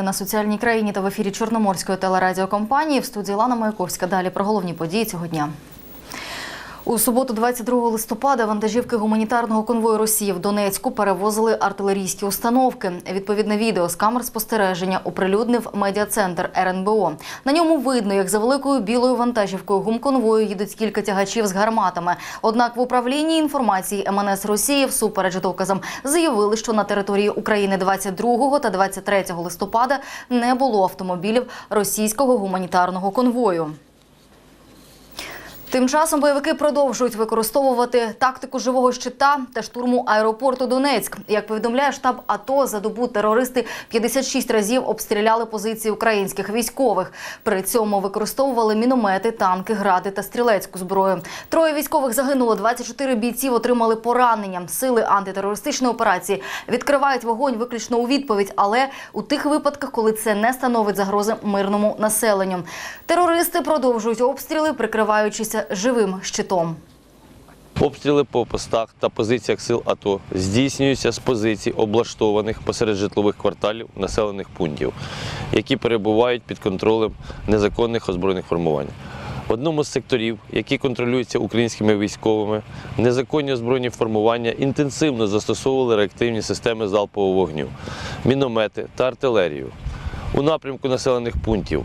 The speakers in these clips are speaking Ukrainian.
Новини на соціальній країні та в ефірі Чорноморської телерадіокомпанії в студії Лана Маяковська. Далі про головні події цього дня. У суботу, 22 листопада, вантажівки гуманітарного конвою Росії в Донецьку перевозили артилерійські установки. Відповідне відео з камер спостереження оприлюднив медіа-центр РНБО. На ньому видно, як за великою білою вантажівкою гумконвою їдуть кілька тягачів з гарматами. Однак в управлінні інформації МНС Росії всупереч доказам заявили, що на території України 22 та 23 листопада не було автомобілів російського гуманітарного конвою. Тим часом бойовики продовжують використовувати тактику живого щита та штурму аеропорту Донецьк. Як повідомляє штаб АТО, за добу терористи 56 разів обстріляли позиції українських військових. При цьому використовували міномети, танки, гради та стрілецьку зброю. Троє військових загинуло, 24 бійців отримали поранення. Сили антитерористичної операції відкривають вогонь виключно у відповідь, але у тих випадках, коли це не становить загрози мирному населенню. Терористи продовжують обстріли, прикриваючися живим щитом. Обстріли по постах та позиціях сил АТО здійснюються з позицій, облаштованих посеред житлових кварталів населених пунктів, які перебувають під контролем незаконних озброєних формувань. В одному з секторів, які контролюються українськими військовими, незаконні озброєні формування інтенсивно застосовували реактивні системи залпового вогню, міномети та артилерію. У напрямку населених пунктів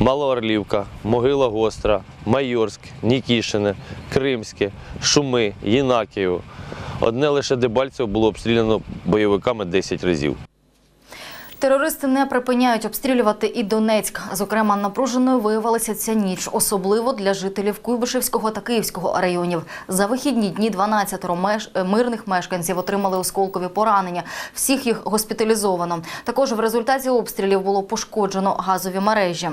Малоорлівка, Могила Гостра, Майорськ, Нікішине, Кримське, Шуми, Єнакіїв. Одне лише Дебальцево було обстріляно бойовиками 10 разів. Терористи не припиняють обстрілювати і Донецьк. Зокрема, напруженою виявилася ця ніч, особливо для жителів Куйбишевського та Київського районів. За вихідні дні 12 меж... е, мирних мешканців отримали осколкові поранення. Всіх їх госпіталізовано. Також в результаті обстрілів було пошкоджено газові мережі.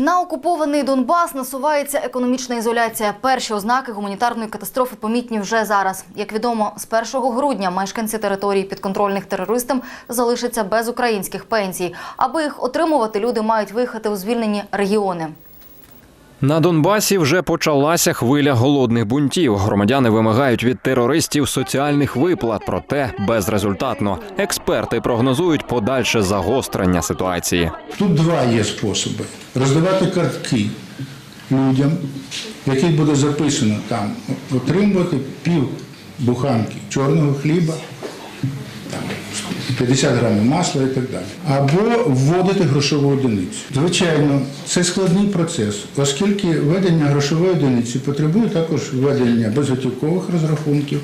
На окупований Донбас насувається економічна ізоляція. Перші ознаки гуманітарної катастрофи помітні вже зараз. Як відомо, з 1 грудня мешканці території підконтрольних терористам залишаться без українських пенсій. Аби їх отримувати, люди мають виїхати у звільнені регіони. На Донбасі вже почалася хвиля голодних бунтів. Громадяни вимагають від терористів соціальних виплат, проте безрезультатно. Експерти прогнозують подальше загострення ситуації. Тут два є способи: роздавати картки людям, яких буде записано там отримувати пів буханки чорного хліба, там, 50 грамів масла і так далі. Або вводити грошову одиницю. Звичайно, це складний процес, оскільки ведення грошової одиниці потребує також ведення безготівкових розрахунків,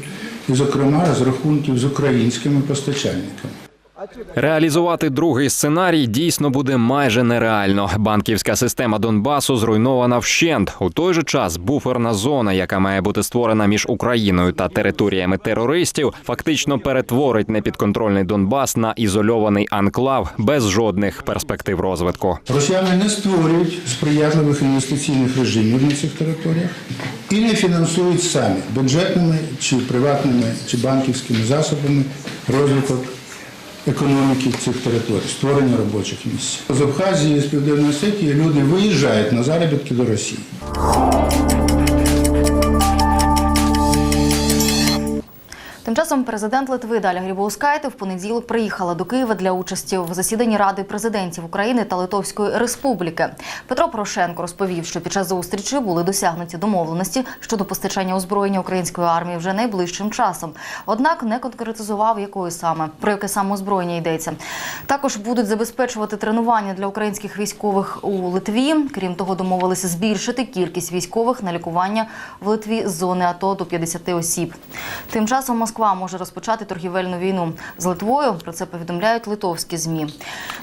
і, зокрема, розрахунків з українськими постачальниками. Реалізувати другий сценарій дійсно буде майже нереально. Банківська система Донбасу зруйнована вщент. У той же час буферна зона, яка має бути створена між Україною та територіями терористів, фактично перетворить непідконтрольний Донбас на ізольований анклав без жодних перспектив розвитку. Росіяни не створюють сприятливих інвестиційних режимів на цих територіях і не фінансують самі бюджетними чи приватними чи банківськими засобами розвиток економіки цих територій, створення робочих місць. З Абхазії, з Південної Осетії люди виїжджають на заробітки до Росії. Тим часом президент Литви Даля Грібоускайте в понеділок приїхала до Києва для участі в засіданні Ради президентів України та Литовської Республіки. Петро Порошенко розповів, що під час зустрічі були досягнуті домовленості щодо постачання озброєння української армії вже найближчим часом. Однак не конкретизував, якої саме про яке саме озброєння йдеться. Також будуть забезпечувати тренування для українських військових у Литві. Крім того, домовилися збільшити кількість військових на лікування в Литві з зони АТО до 50 осіб. Тим часом Москва може розпочати торгівельну війну з Литвою. Про це повідомляють литовські змі.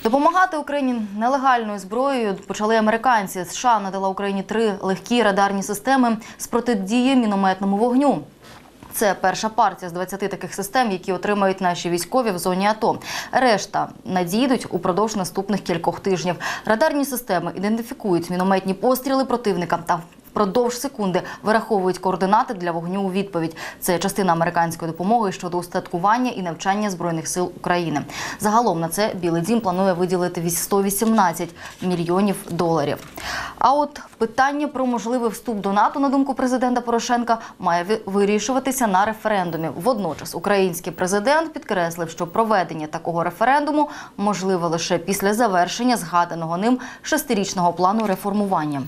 Допомагати Україні нелегальною зброєю почали американці. США надала Україні три легкі радарні системи з протидії мінометному вогню. Це перша партія з 20 таких систем, які отримають наші військові в зоні АТО. Решта надійдуть упродовж наступних кількох тижнів. Радарні системи ідентифікують мінометні постріли противника та впродовж секунди вираховують координати для вогню у відповідь. Це частина американської допомоги щодо устаткування і навчання збройних сил України. Загалом на це Білий Дім планує виділити 118 мільйонів доларів. А от питання про можливий вступ до НАТО, на думку президента Порошенка, має ви- вирішуватися на референдумі. Водночас український президент підкреслив, що проведення такого референдуму можливе лише після завершення згаданого ним шестирічного плану реформування.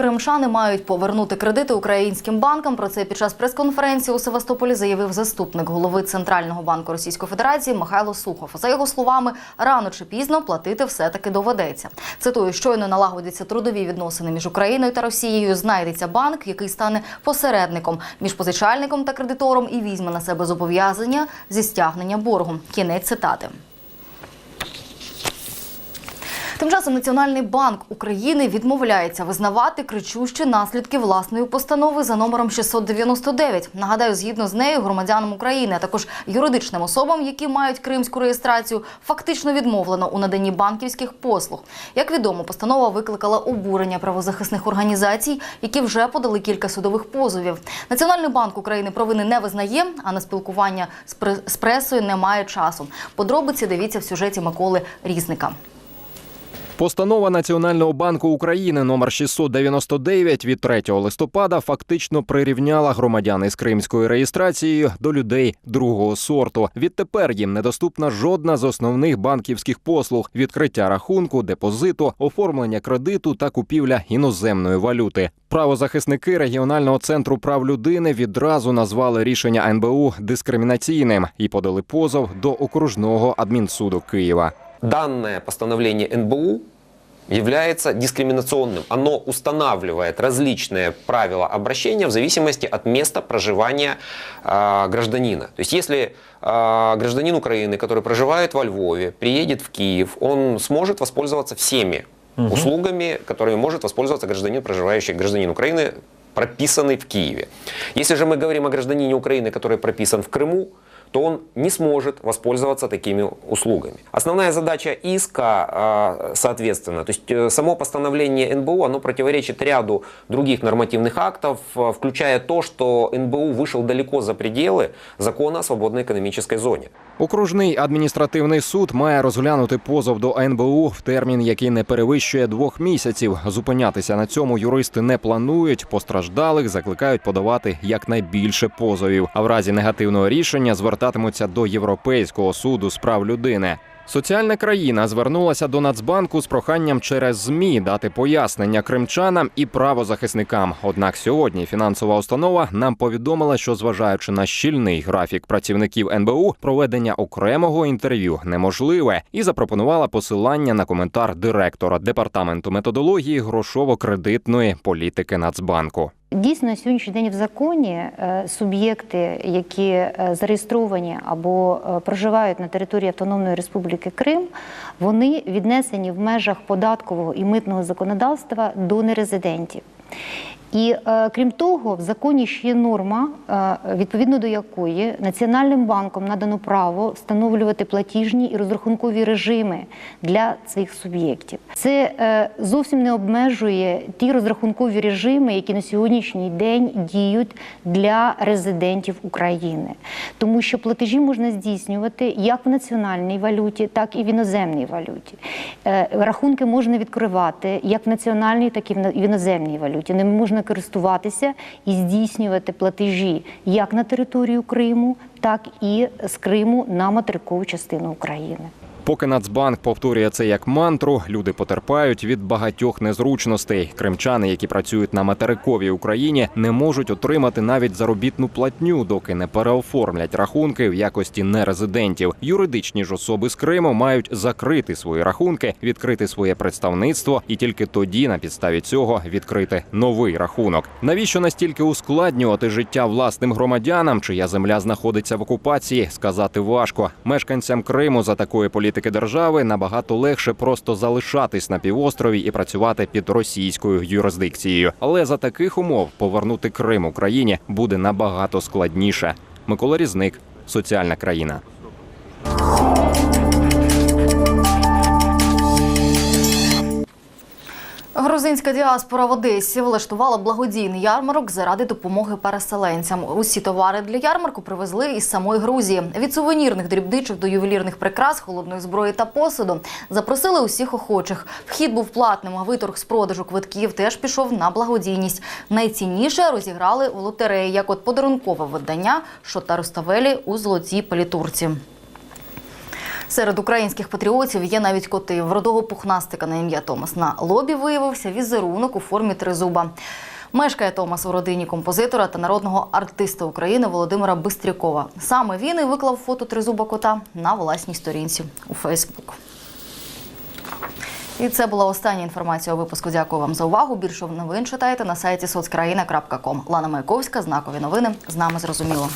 Кримчани мають повернути кредити українським банкам. Про це під час прес-конференції у Севастополі заявив заступник голови Центрального банку Російської Федерації Михайло Сухов. За його словами, рано чи пізно платити все-таки доведеться. Цитую, щойно налагодяться трудові відносини між Україною та Росією. Знайдеться банк, який стане посередником між позичальником та кредитором і візьме на себе зобов'язання зі стягнення боргу. Кінець цитати. Тим часом Національний банк України відмовляється визнавати кричущі наслідки власної постанови за номером 699. Нагадаю, згідно з нею, громадянам України, а також юридичним особам, які мають кримську реєстрацію, фактично відмовлено у наданні банківських послуг. Як відомо, постанова викликала обурення правозахисних організацій, які вже подали кілька судових позовів. Національний банк України провини не визнає, а на спілкування з пре- пресою немає часу. Подробиці дивіться в сюжеті Миколи Різника. Постанова Національного банку України номер 699 від 3 листопада фактично прирівняла громадян із кримською реєстрацією до людей другого сорту. Відтепер їм недоступна жодна з основних банківських послуг: відкриття рахунку, депозиту, оформлення кредиту та купівля іноземної валюти. Правозахисники регіонального центру прав людини відразу назвали рішення НБУ дискримінаційним і подали позов до окружного адмінсуду Києва. данное постановление НБУ является дискриминационным. Оно устанавливает различные правила обращения в зависимости от места проживания э, гражданина. То есть если э, гражданин Украины, который проживает во Львове, приедет в Киев, он сможет воспользоваться всеми услугами, которыми может воспользоваться гражданин, проживающий гражданин Украины, прописанный в Киеве. Если же мы говорим о гражданине Украины, который прописан в Крыму, то он не сможет воспользоваться такими услугами. Основная задача иска, а, соответственно, то есть э, само постановление НБУ, оно противоречит ряду других нормативных актов, э, включая то, что НБУ вышел далеко за пределы закона о свободной экономической зоне. Окружний адміністративний суд має розглянути позов до НБУ в термін, який не перевищує двох місяців. Зупинятися на цьому юристи не планують. Постраждалих закликають подавати якнайбільше позовів. А в разі негативного рішення звертатимуться до Європейського суду з прав людини. Соціальна країна звернулася до Нацбанку з проханням через ЗМІ дати пояснення кримчанам і правозахисникам. Однак сьогодні фінансова установа нам повідомила, що зважаючи на щільний графік працівників НБУ, проведення окремого інтерв'ю неможливе, і запропонувала посилання на коментар директора департаменту методології грошово-кредитної політики Нацбанку. Дійсно, на сьогоднішній день в законі е, суб'єкти, які е, зареєстровані або е, проживають на території Автономної Республіки Крим, вони віднесені в межах податкового і митного законодавства до нерезидентів. І е, крім того, в законі ще є норма, е, відповідно до якої Національним банком надано право встановлювати платіжні і розрахункові режими для цих суб'єктів. Це е, зовсім не обмежує ті розрахункові режими, які на сьогоднішній день діють для резидентів України, тому що платежі можна здійснювати як в національній валюті, так і в іноземній валюті. Рахунки можна відкривати як в національній, так і в іноземній валюті. Ними можна користуватися і здійснювати платежі як на територію Криму, так і з Криму на материкову частину України. Поки Нацбанк повторює це як мантру, люди потерпають від багатьох незручностей. Кримчани, які працюють на материковій Україні, не можуть отримати навіть заробітну платню, доки не переоформлять рахунки в якості нерезидентів. Юридичні ж особи з Криму мають закрити свої рахунки, відкрити своє представництво і тільки тоді на підставі цього відкрити новий рахунок. Навіщо настільки ускладнювати життя власним громадянам, чия земля знаходиться в окупації, сказати важко. Мешканцям Криму за такої політики держави набагато легше просто залишатись на півострові і працювати під російською юрисдикцією. Але за таких умов повернути Крим Україні буде набагато складніше. Микола Різник, соціальна країна. Грузинська діаспора в Одесі влаштувала благодійний ярмарок заради допомоги переселенцям. Усі товари для ярмарку привезли із самої Грузії. Від сувенірних дрібничок до ювелірних прикрас, холодної зброї та посуду запросили усіх охочих. Вхід був платним, а виторг з продажу квитків теж пішов на благодійність. Найцінніше розіграли в лотереї, як от подарункове видання Шота Руставелі у золотій палітурці. Серед українських патріотів є навіть коти. В родого пухнастика на ім'я Томас на лобі виявився візерунок у формі тризуба. Мешкає Томас у родині композитора та народного артиста України Володимира Бистрякова. Саме він і виклав фото тризуба кота на власній сторінці у Фейсбук. І це була остання інформація у випуску. Дякую вам за увагу. Більше новин читайте на сайті соцкраїна.ком. Лана Маяковська, знакові новини. З нами зрозуміло.